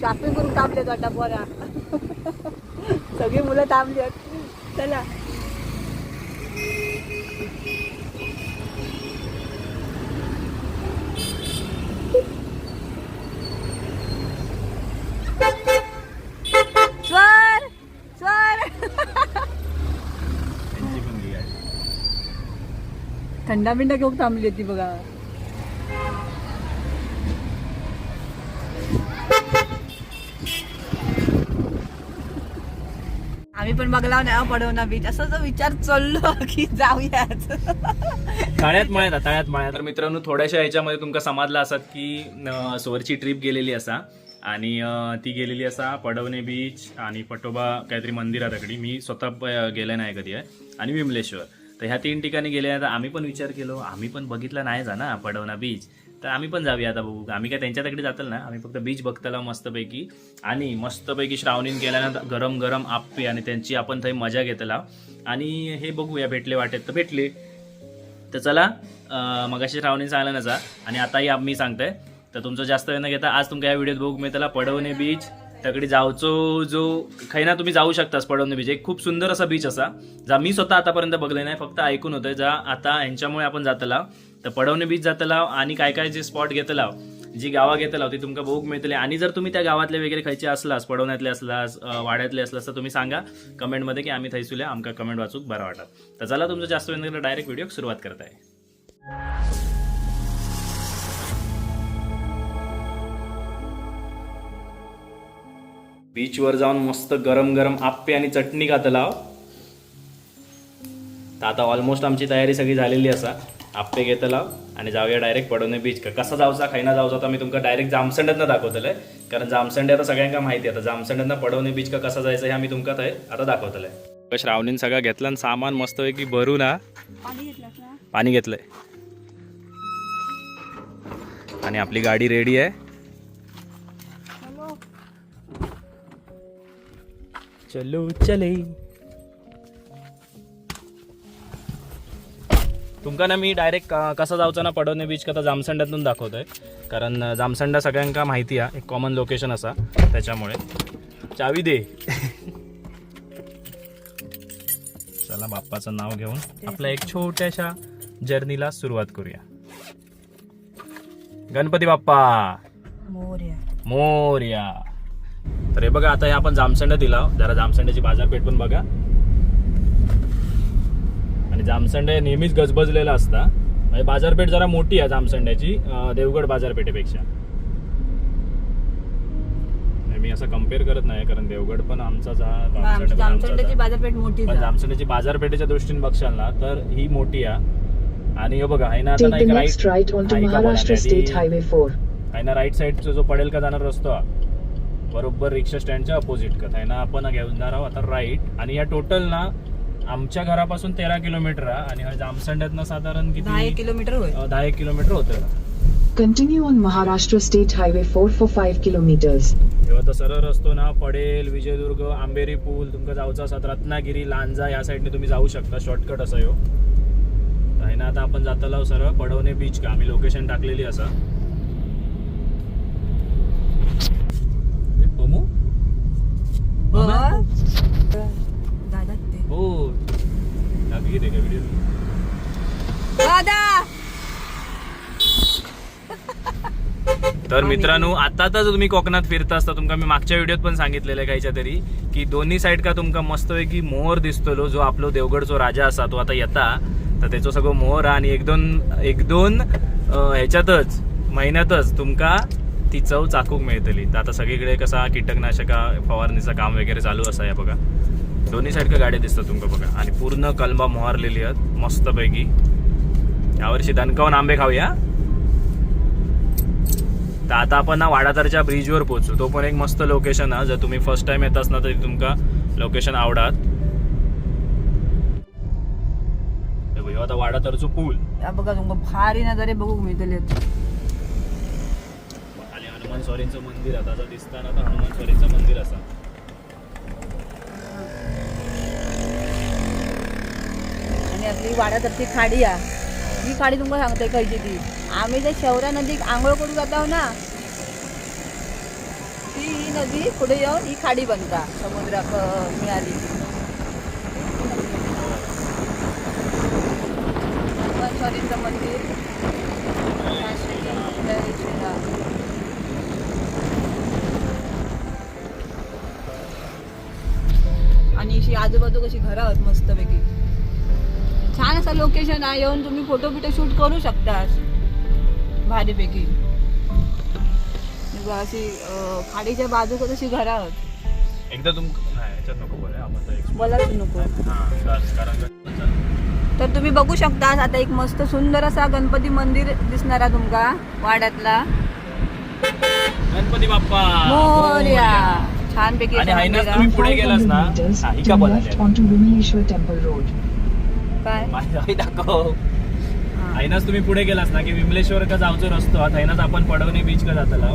Shopping करून थांबलेत वाटा पोरा. सगळी मुलं थांबलेत चला. थंडा बिंडा घेऊन थांबली होती बघा. पण बघला नाही पडवना बीच असं जो विचार चाललो की जाऊयाच तळ्यात मळ्यात तळ्यात मळ्यात. तर मित्रांनो थोड्याशा ह्याच्यामध्ये तुमका समजला असत की न, सोरची ट्रिप गेलेली असा. आणि ती गेलेली असा पडवणे बीच आणि पटोबा काहीतरी मंदिर आहे तकडी मी स्वतः गेले नाही कधी आहे आणि विमलेश्वर. तर ह्या तीन ठिकाणी गेले तर आम्ही पण विचार केलो. आम्ही पण बघितलं नाही जा ना पडवणा बीच तर आम्ही पण जाऊया आता बघू. आम्ही काय त्यांच्या तकडे जातल ना आम्ही फक्त बीच बघताला मस्तपैकी. आणि मस्तपैकी श्रावणीन गेल्यानंतर गरम गरम आप्पे आणि त्यांची आपण थंय मजा घेतला. आणि हे बघूया भेटले वाटेत तर भेटले. तर चला मगाशी श्रावणीन सांगला नसा आणि आताही आम्ही सांगतोय. तर तुमचं जास्त वेळ न घेता आज तुमच्या या व्हिडिओत बघू मी त्याला पडवणे बीच तकडे जावचो जो खैना तुम्ही जाऊ शकतास पडवणे बीच एक खूप सुंदर असा बीच असा जा मी स्वतः आतापर्यंत बघले नाही फक्त ऐकून होतं जा आता यांच्यामुळे आपण जातला. तर पडवणे बीच जातला आणि काय काय जे स्पॉट घेतला जी गावा घेतला ती तुमका बघूक मिळतले. आणि जर तुम्ही त्या गावातले वगैरे खायचे असलास पडवण्यातले असलास वाड्यातले असलास तर तुम्ही सांगा कमेंटमध्ये की आम्ही थैसुल्या आमका कमेंट वाचूक बरं वाटत तर चला तुमचं जास्त वेळ डायरेक्ट व्हिडिओ सुरुवात करताय. बीचवर जाऊन मस्त गरम गरम आप्पे आणि चटणी खातला तर आता ऑलमोस्ट आमची तयारी सगळी झालेली असा. आप्पे घेतला आणि जाऊया डायरेक्ट पडवणे बीच का कसा जाऊचा खायना जाऊचा तर मी तुमका डायरेक्ट जामसंड्यातनं दाखवतलंय. कारण जामसंडे आता सगळ्यांका माहिती आहे. आता जामसंड्यातनं पडवणे बीच का कसा जायचं हे आम्ही तुमका थंय आता दाखवतलंय. श्रावणीन सगळं घेतलं आणि सामान मस्तपैकी भरून हा. पाणी घेतलास ना? पाणी घेतलंय. आणि आपली गाडी रेडी आहे. चलो चले. तुमका ना मी डायरेक्ट कसं जाऊचं ना पडवणे बीच का जामसंड्यातून दाखवतोय. कारण जामसंडा सगळ्यांका माहिती आहे एक कॉमन लोकेशन असा त्याच्यामुळे. चावी दे. चला बाप्पाचं नाव घेऊन आपल्या एक छोट्याशा जर्नीला सुरुवात करूया. गणपती बाप्पा. मोर्या. मोर्या. तर हे बघा आता हे आपण जामसंडा दिला जरा जामसंड्याची बाजारपेठ पण बघा. आणि जामसंडे नेहमीच गजबजलेला असता म्हणजे बाजारपेठ जरा मोठी आहे जामसंड्याची देवगड बाजारपेठेपेक्षा नाही, मी असं कंपेअर करत नाही कारण देवगड पण आमचा जा जामसंडे पण आमचाच जामसंड्याची आहे. बाजारपेठ मोठी पण जा. जामसंड्याची बाजारपेठेच्या दृष्टीने बघशाल ना तर ही मोठी आहे आणि हे बघा आहे ना आता Take नाही the right next right onto आहे का बोला, Maharashtra daddy? State Highway 4. आहे ना राईट साईडचा जो पडेल का जाणार रस्ता बरोबर रिक्षा स्टँडच्या अपोजिट का आहे ना आपण घेऊन जाणार आहोत आता राईट आणि या टोटल ना आमच्या घरापासून तेरा किलोमीटर आहे आणि जामसंड्यातनं साधारण दहा एक किती किलोमीटर होय. दहा एक किलोमीटर होतं Continue on Maharashtra State Highway 4 for 5 kilometers. जेव्हा तर सरळ रस्तो ना पडेल विजयदुर्ग आंबेरी पूल तुमका जाऊचा असत रत्नागिरी लांजा या साईडने तुम्ही जाऊ शकता. शॉर्टकट असं यो. तर आहे ना आता आपण जाताला सरळ पडवणे बीच का? आम्ही लोकेशन टाकलेली असा ए, पमू? हो. दादा ते हो टाकली ते का व्हिडिओ दादा तर मित्रांनो आता तर तुम्ही कोकणात फिरता असता तुमका मी मागच्या व्हिडिओत पण सांगितलेलं आहे काहीच्या तरी की दोन्ही साईड का तुमका मस्तपैकी मोहर दिसतलो जो आपलो देवगडचो राजा असा तो आता येता. तर त्याचं सगळं मोहर आणि एक दोन एक दोन ह्याच्यातच महिन्यातच तुमका ती चव चाकूक मिळतली. तर आता सगळीकडे कसा कीटकनाशका फवारणीचं काम वगैरे चालू असा या बघा. दोन्ही साईड का गाड्या दिसतात तुमका बघा. आणि पूर्ण कलबा मोहरलेली आहेत मस्तपैकी. यावर्षी दणकावून आंबे खाऊया. तर आता आपण ना वाडातरच्या ब्रिजवर पोहोचू. तो पण एक मस्त लोकेशन आहे. जर तुम्ही फर्स्ट टाइम येत असणार तरी तुमका लोकेशन आवडात हे आता वाडातरचो पूल. बघा तुमका भारी नजारे बघू मिळतले आणि हनुमान स्वारींचं मंदिर आता असं दिसताना तर हनुमान स्वारींचं मंदिर असा. आणि आपली वाड्यातली खाडी आहे. ही काळी तुम्हाला सांगते खायची ती आम्ही त्या शौरा नदीक आंघोळ करून जातो ना ती ही नदी पुढे येऊन ही खाडी बनता समुद्राक मिळाली. हनुमान मंदिर. आणि अशी आजूबाजू कशी घरं आहेत मस्तपैकी. छान असं लोकेशन आहे येऊन तुम्ही फोटो बिटो शूट करू शकता. भारीपैकी. बघा, अशी खाडीच्या बाजूक अशी घरं आहेत एकदा तुम नको तर नको. हा, तुम्ही बघू शकता आता एक मस्त सुंदर असा गणपती मंदिर दिसणार आहे तुमका वाड्यातला. गणपती बाप्पा! मोर्या! छान पैकी आणि हायनाच तुम्ही पुढे गेलास ना 500 meters काय? दाखव हा. तुम्ही पुढे गेलास ना की विमलेश्वर का जावचो रस्तो. आहात हायनाच आपण पडवणे बीच का जातला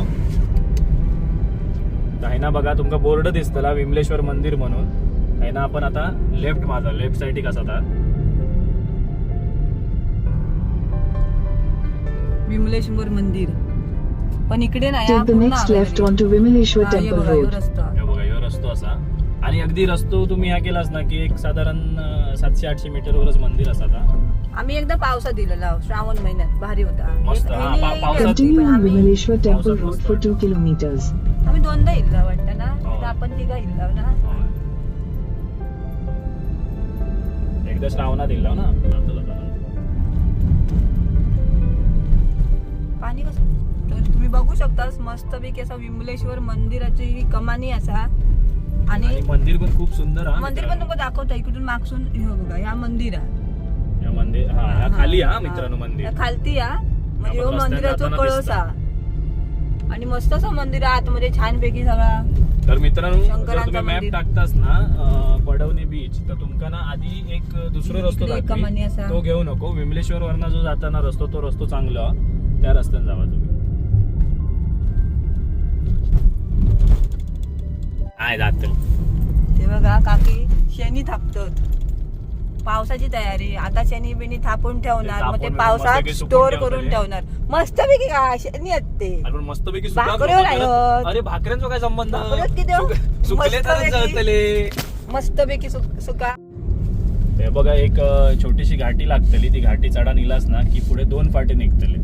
हायना बघा तुमका बोर्ड दिसतला विमलेश्वर मंदिर म्हणून. हायना आपण आता लेफ्ट माझा लेफ्ट साईड कसा आता. विमलेश्वर मंदिर. पण इकडे नाही हा, Take the पूर्ण next आहे left घरी. onto Vimaleshwar हा, हे Temple बघा, ह्यो Road. रस्ता. हे बघा ह्यो रस्तो असा. आणि अगदी रस्तो तुम्ही ह्या केलास ना की एक साधारण सातशे आठशे मीटरवरच मंदिर असा आता. आम्ही एकदा पावसात दिलेला श्रावण महिन्यात. भारी होता. मस्त, हा, पा- पावसात- Continue on आम्ही Vimaleshwar Temple पावसात Road मस्त. for वाटतं. 2 kilometers. आम्ही दोनदा इल्ला वाटतं ना. हो. आपण तिघा इल्ला ना. एकदा श्रावणात येईल ना. जाता जाता. पाणी कसं? तर तुम्ही बघू शकता मस्तपैकी असा विमलेश्वर मंदिराची ही कमानी असा. आणि आणि मंदिर पण खूप सुंदर हा. मंदिर पण मित्रांनो. तुम्हाला दाखवता इकडून मागसून हे बघा ह्या मंदिर आहे. या मंदिर हा खाली हा मित्रांनो मंदिर. खालती हा. म्हणजे आपण ह्यो मंदिराचो जाताना कळसा आणि मस्त असं मंदिर आहे आतमध्ये छानपैकी सगळा. तर मित्रांनो जर शंकराचं तुम्ही मॅप मंदिर. टाकतास ना अं, पडवणे बीच तर तुमका ना आधी एक दुसरा रस्तो इकडे एक कमानी असा. तो घेऊ नको. विमलेश्वर वरना जो जाताना रस्तो तो रस्तो चांगला. त्या रस्त्याने जावा तुम्ही. आहे जातील. ते बघा काकी शेणी थापतात. पावसाची तयारी. आता शेणी बिनी थापून ठेवणार. मग ते पावसात स्टोर करून. ठेवणार. मस्तपैकी का शेणी आहेत ते. आपण मस्तपैकी भाकऱ्यो राहत. अरे भाकऱ्यांचा काय संबंध? हो? सुक-. जळतले. मस्तपैकी सुक- हे बघा एक छोटीशी घाटी लागतली. ती घाटी चढा निलास ना की पुढे दोन फाटे निघतले.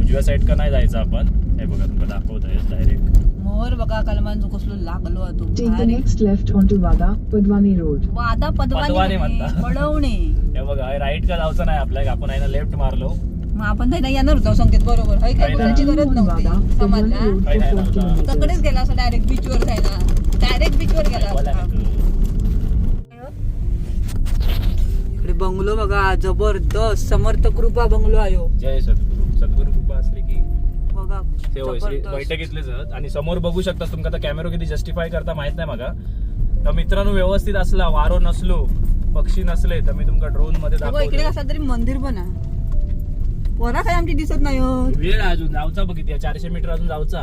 उजव्या साईड का नाही जायचं आपण. हे बघा तुम्हाला दाखवत आहे डायरेक्ट मोहर बघा कलमांचो कसलो लागलो भारी. next left onto Wada, Padwani Road. मग आता पदवानी पदवानी म्हणता. पडवणे हे बघा राईट का जायचं नाही आपल्याला आपण आहे ना लेफ्ट मारलो मग आपण तर येणार होतो संकेत बरोबर हाय काय बोलायची गरज नव्हती Padwani समजला Road Right for hand 4 on the- तकडेच. गेला असं डायरेक्ट बीचवर जायला डायरेक्ट बीचवर गेला बोला असता. ना तू. इकडे बंगलो बघा जबरदस्त समर्थ कृपा बंगलो आयो जय सद्गुरू सद्गुरू कृपा असली की बघा. ते होय श्री जबरदस्त. बैठकीतलेच आहेत. आणि समोर बघू शकता तुमका आता कॅमेरा किती जस्टिफाय करता माहीत नाही मगा तर मित्रांनो व्यवस्थित असला वारो नसलो पक्षी नसले तर मी तुमका ड्रोनमध्ये बघा इकडे दाखवतो. कसं तरी मंदिर पण आहे. वरा काय आमची दिसत नाही हो. वेळ आहे अजून जाऊचा बघितल्या चारशे मीटर अजून जाऊचा.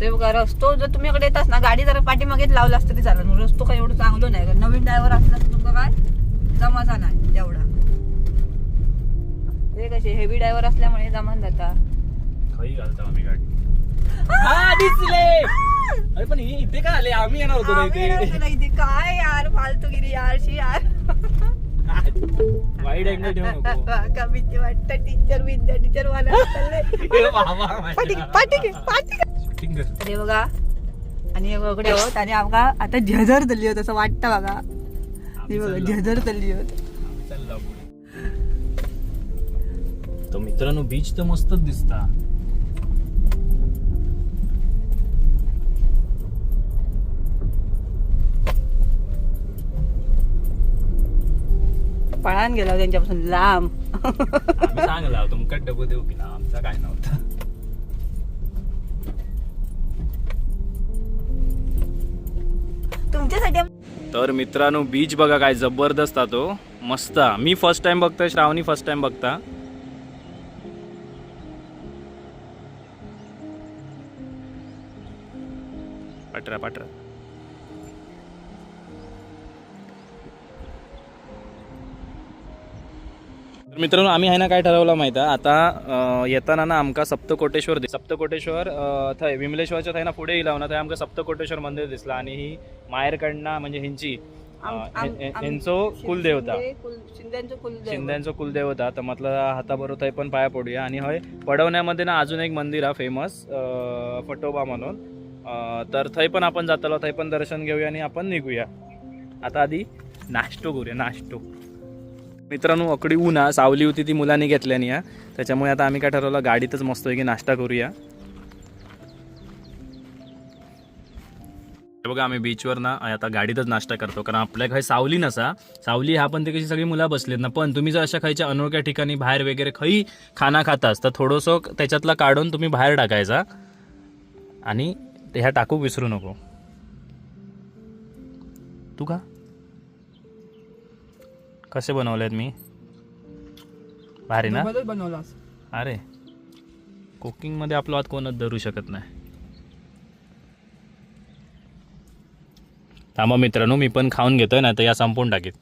ते बघा रस्तो जर तुम्ही इकडे येतास ना गाडी जरा पाठीमागेच लावला असतं तरी चालेल रस्तो काय एवढं चांगलं नाही. कारण नवीन ड्रायव्हर असला तर तुमका काय? जमाचा नाही तेवढा. हे कसे हेवी ड्रायव्हर असल्यामुळे जमान जाता खई घालता आम्ही गाडी हा दिसले! अरे पण हे इथे काय आले? आम्ही येणार होतो ना आम्ही इथे. ना इथे. काय यार फालतूगिरी यार शी यार. वाईट अँगल ठेवू नको. का भीती वाटतं. टीचर विद्या टीचर वाला हे बाबा माझ्या. कर. अरे बघा. आणि हे बघडे होत आणि आमका आता झझर तल्ली होत असं वाटतं बघा. हे बघा झझर तल्ली होत तर मित्रांनो बीच तर मस्तच दिसता. पळान गेला त्यांच्यापासून लांब. सांगला तुमका डबो देऊ की ना आमचा काय नव्हता. तुमच्यासाठी तर मित्रांनो बीच बघा काय जबरदस्त तो. मस्त. मी फर्स्ट टाइम बघतोय श्रावणी फर्स्ट टाइम बघता. पाटरा तर मित्रांनो आम्ही आहे ना काय ठरवलं माहिती आहे? आता येताना ना आमका सप्तकोटेश्वर दि सप्तकोटेश्वर थंय विमलेश्वरच्या थंय ना पुढे येईल ना थंय आमका सप्तकोटेश्वर मंदिर दिसला. आणि ही माहेरकडनं म्हणजे हे- हे- आम- ह्यांचो कुलदेवता. शिंदे कुल- शिंद्यांचं कुलदेव शिंद्यांचो कुलदेवता. तर म्हटलं हाताबरोबर थंय पण पाया पडूया. आणि हय पडवण्यामध्ये ना अजून एक मंदिर आहे फेमस फटोबा म्हणून. तर थंय पण आपण जातलो थंय पण दर्शन घेऊया आणि आपण निघूया. आता आधी नाश्तो करूया नाश्तो. मित्रांनो अकडी ऊन सावली होती ती मुलांनी घेतल्यानी या त्याच्यामुळे आता आम्ही काय ठरवलं गाडीतच मस्त की नाश्ता करूया. हे बघा आम्ही बीचवर ना आता गाडीतच नाश्ता करतो कारण आपल्या काही सावली नसा. सावली ह्या पण ते कशी सगळी मुलं बसलेत ना. पण तुम्ही जर अशा खायच्या अनोळख्या ठिकाणी बाहेर वगैरे खाई खाना खातास तर थोडंसं त्याच्यातला काढून तुम्ही बाहेर टाकायचा. आणि ते ह्या टाकू विसरू नको. तू का? कसे बनवलेत मी? भारी ना? बदल बनवलास अरे कुकिंगमध्ये आपला हात कोणच धरू शकत नाही. थांबा मित्रांनो मी पण खाऊन घेतोय ना तर या संपवून टाकीत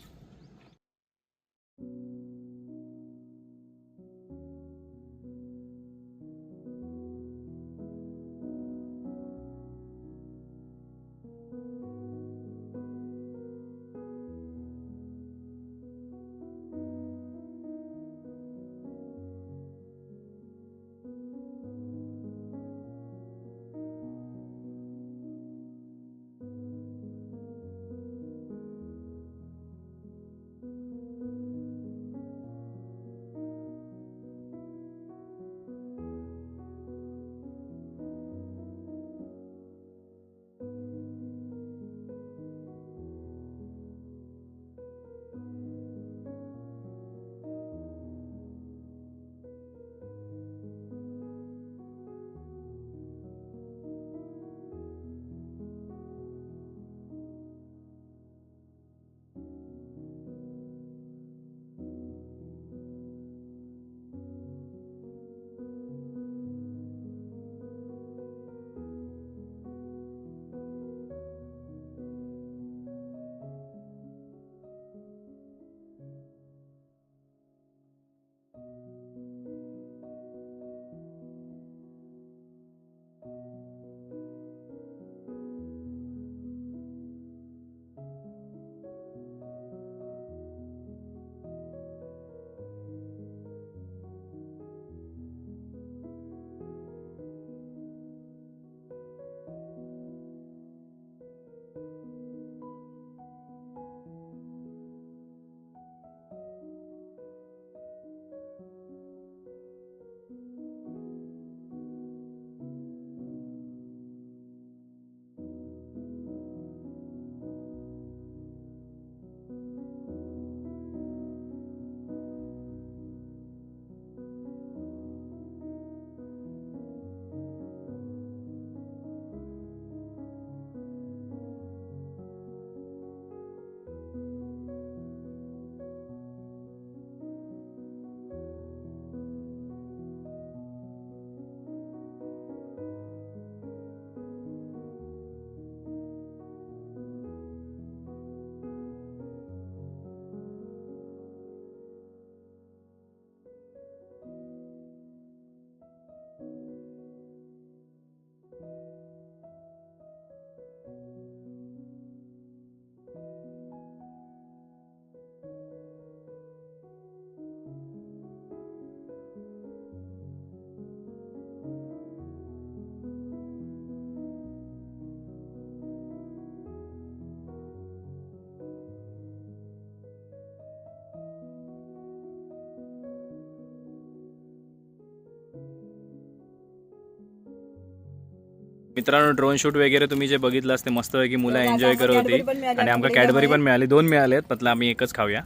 मित्रांनो ड्रोन शूट वगैरे तुम्ही जे बघितलं असते मस्तपैकी मुलं एन्जॉय करत होती Cadbury पण मिळाली. आणि आमका कॅडबरी पण मिळाली. दोन मिळालेत म्हटलं आम्ही एकच खाऊया.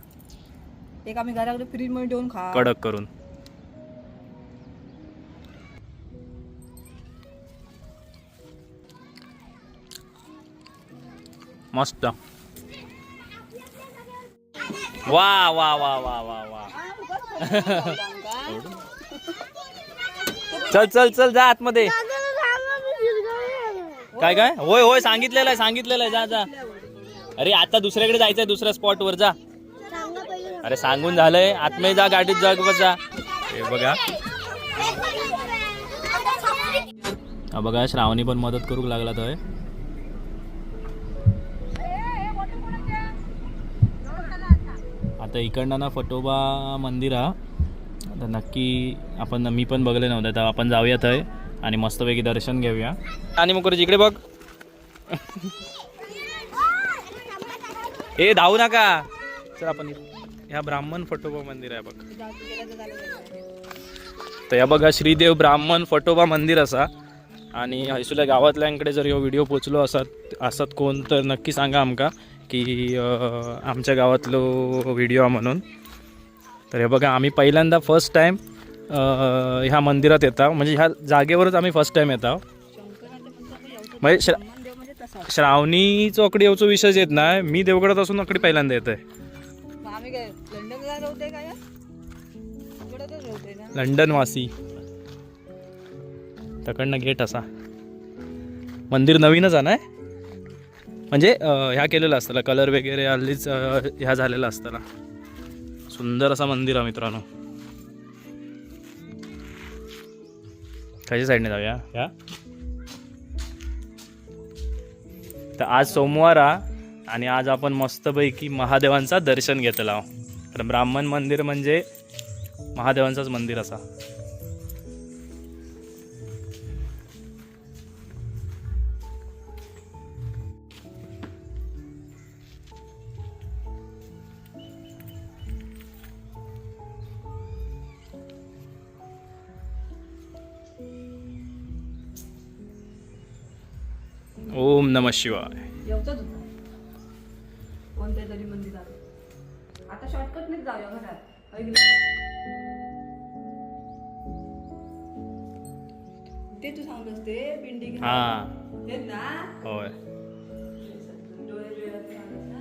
एक आम्ही घराकडे फ्रीजमध्ये ठेवून खा. कडक करून. मस्त. वा वा वा वा वा वा. चल चल चल जा आतमध्ये. काय काय? होय होय सांगितलेलं आहे सांगितलेलं आहे. जा जा. अरे आता दुसऱ्याकडे जायचंय दुसऱ्या स्पॉटवर जा. अरे सांगून झालंय. आतमध्ये जा गाडीत जा बसा हे बघा. हा बघा श्रावणी पण मदत करू लागला तर आता इकडनं ना फटोबा मंदिर हा. आता नक्की आपण मी पण बघले नव्हतं तर आपण जाऊयात आहे आणि मस्तपैकी दर्शन घेऊया. आणि मग इकडे बघ. ए धावू नका. चल आपण ह्या ब्राह्मण फटोबा मंदिर आहे बघ. तर या बघा श्रीदेव ब्राह्मण फटोबा मंदिर असा. आणि हैसुल्या गावातल्यांकडे जर ह्यो व्हिडिओ पोचलो असत असत कोण तर नक्की सांगा आमका की आमच्या गावातलो व्हिडिओ म्हणून. तर हे बघा आम्ही पहिल्यांदा फर्स्ट टाईम ह्या मंदिरात येता. म्हणजे ह्या जागेवरच आम्ही फर्स्ट टाईम येता. म्हणजे श्रा श्रावणी चौकडी येऊचो विषयच येत नाही. मी देवगडात असून अकडी पहिल्यांदा येत आहे लंडन वासी तकडनं गेट असा. मंदिर नवीनच आहे म्हणजे ह्या केलेलं असतं कलर वगैरे हल्लीच ह्या झालेला असतं सुंदर असा मंदिर आहे मित्रांनो. खायच्या साईडने जाऊया. ह्या तर आज सोमवार हा आणि आज आपण मस्तपैकी महादेवांचा दर्शन घेतला. कारण ब्राह्मण मंदिर म्हणजे महादेवांचंच मंदिर असा. ओम नम शिवाय. येऊचंच होतं कोणत्या तरी मंदिरात. आता शॉर्टकटनेच जाऊया घरात. ते तू सांगतोस ते पिंडी. हा. ना. होय. सांगत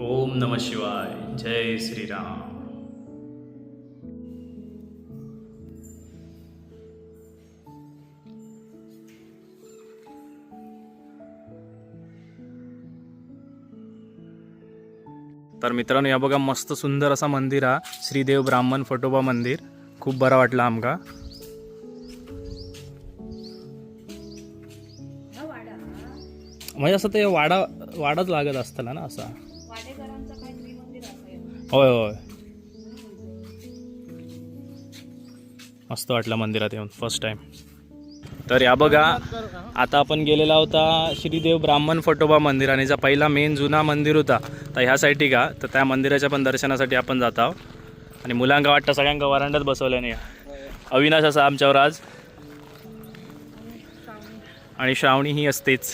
ओम नम शिवाय. जय श्रीराम. तर मित्रांनो या बघा मस्त सुंदर असा मंदिर हा. श्रीदेव ब्राह्मण फटोबा मंदिर. खूप बरा वाटला आमका. म्हणजे असं ते वाडा वाडाच लागत असताना ना असा. होय होय. मस्त वाटलं मंदिरात येऊन फर्स्ट टाइम तर या बघा आता आपण गेलेला होता श्रीदेव ब्राह्मण फटोबा मंदिर आणि जो पहिला मेन जुना मंदिर होता. तर ह्या साईडी का तर त्या मंदिराच्या पण दर्शनासाठी आपण जात आहोत. आणि मुलांका वाटतं सगळ्यांका वरांड्यात बसवलं नाही अविनाश असा आमच्यावर आज. आणि श्रावणी ही असतेच.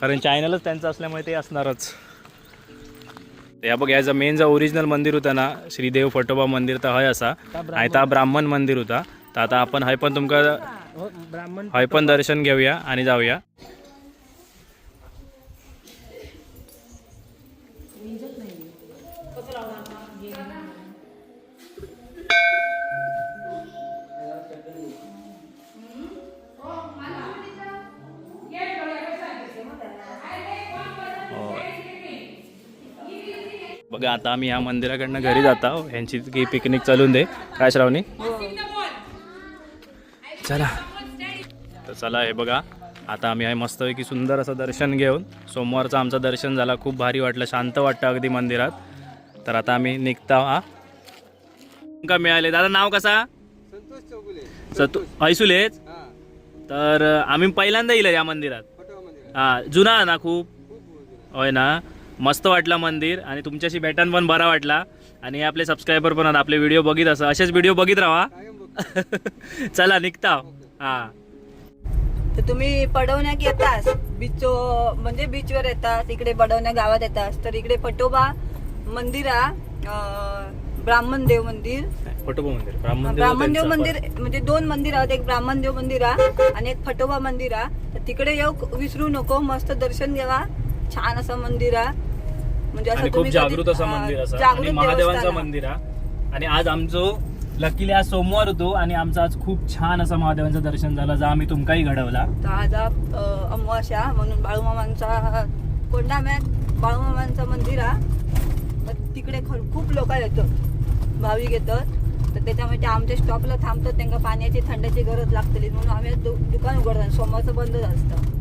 कारण चॅनलच त्यांचं असल्यामुळे ते असणारच. तर या बघ याचं मेन जो ओरिजिनल मंदिर होता ना श्रीदेव फटोबा मंदिर तर हय असा. आणि ता ब्राह्मण मंदिर होता. तर आता आपण हय पण तुमका हय पण दर्शन घेऊया आणि जाऊया. बघा आता आम्ही या मंदिराकडनं घरी जाता. आहोत ह्यांची की पिकनिक चालून दे. काय श्रावणी? चला. चला हे बघा. आता आम्ही आहे मस्तपैकी सुंदर असं दर्शन घेऊन. सोमवारचं आमचं दर्शन झालं खूप भारी वाटलं शांत वाटतं अगदी मंदिरात. तर आता आम्ही निघता हा. का मिळाले? दादा नाव कसा? सतू ऐसुलेच तर आम्ही पहिल्यांदा येईल या मंदिरात. हा जुना ना खूप? होय ना? मस्त वाटलं मंदिर आणि तुमच्याशी भेटान पण बरा वाटला. आणि आपले सबस्क्रायबर पण आपले व्हिडिओ बघित असं. असेच व्हिडिओ बघित राहा. चला निघता. हा. तर तुम्ही पडवण्याक येतास. बीच म्हणजे बीचवर येतास इकडे पडवण्या गावात येतास. तर इकडे पटोबा मंदिरा ब्राह्मण देव मंदिर. फटोबा मंदिर. ब्राह्मण देव मंदिर म्हणजे दोन मंदिर आहेत. एक ब्राह्मण देव मंदिर आहे आणि एक फटोबा मंदिर आहे तर तिकडे येऊ विसरू नको. मस्त दर्शन घ्यावा. छान असं मंदिर आहे म्हणजे असं खूप तुम्ही कधी- जागृत असं हा, मंदिर असं. महादेवांचं आहे. मंदिर हा. आणि आज आमचं लकीली आज सोमवार होतो आणि आमचा आज खूप छान असं महादेवांचं दर्शन झालं जा आम्ही तुमकाही घडवला. तर आज अमावस्या म्हणून बाळूमामांचा कोंडा मॅच बाळूमामांचं मंदिर. आहे तर तिकडे खर खूप लोक येतात भाविक येतात. तर त्याच्यामुळे ते आमच्या स्टॉपला थांबतात त्यांना पाण्याची थंडाची गरज लागतली. म्हणून आम्ही दुकान उघडतात सोमवारचं बंदच असतं.